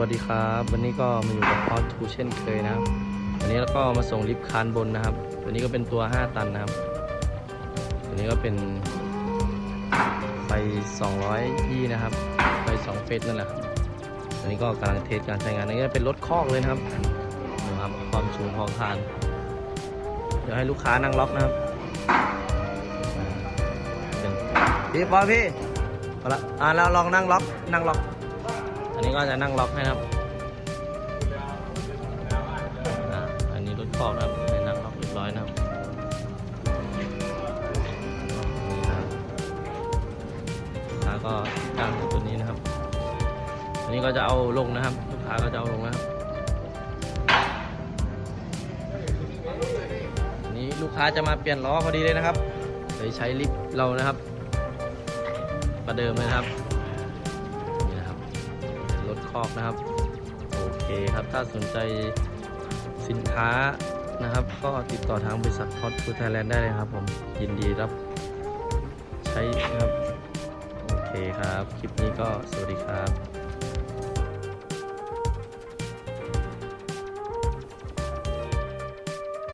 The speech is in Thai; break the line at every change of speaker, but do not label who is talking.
วัสดีครับ วันนี้ก็มาอยู่กับพอทูเช่นเคยนะครับ วันนี้แล้วก็มาส่งลิฟต์คานบนนะครับ ตัวนี้ก็เป็นตัว 5 ตันนะครับ ตัวนี้ก็เป็นไฟ200ยี่นะครับ ไฟ2เฟสนั่นแหละครับตัวนี้ก็กำลังเทสการใช้งานอันนี้เป็นรถคอกเลยนะครับดูครับความสูงของคาน เดี๋ยวให้ลูกค้านั่งล็อกนะครับพี่ปอพี่เอาละอ่าเราลองนั่งล็อกนั่งล็อก อันนี้ก็จะนั่งล็อกให้นะครับอันนี้รถคอกนะครับให้นั่งล็อกเรียบร้อยนะครับนี่นะครับลูกค้าก็จ้างตัวนี้นะครับ อันนี้ก็จะเอาลงนะครับ ลูกค้าก็จะเอาลงนะครับอันนี้ลูกค้าจะมาเปลี่ยนล้อพอดีเลยนะครับเลยใช้ลิฟต์เรานะครับ ประเดิมเลยนะครับ คอกนะครับ โอเคครับ ถ้าสนใจสินค้านะครับ ก็ติดต่อทางบริษัทคอสฟูไทยแลนด์ได้เลยครับ ผม ยินดีรับใช้นะครับ โอเคครับ คลิปนี้ก็สวัสดีครับ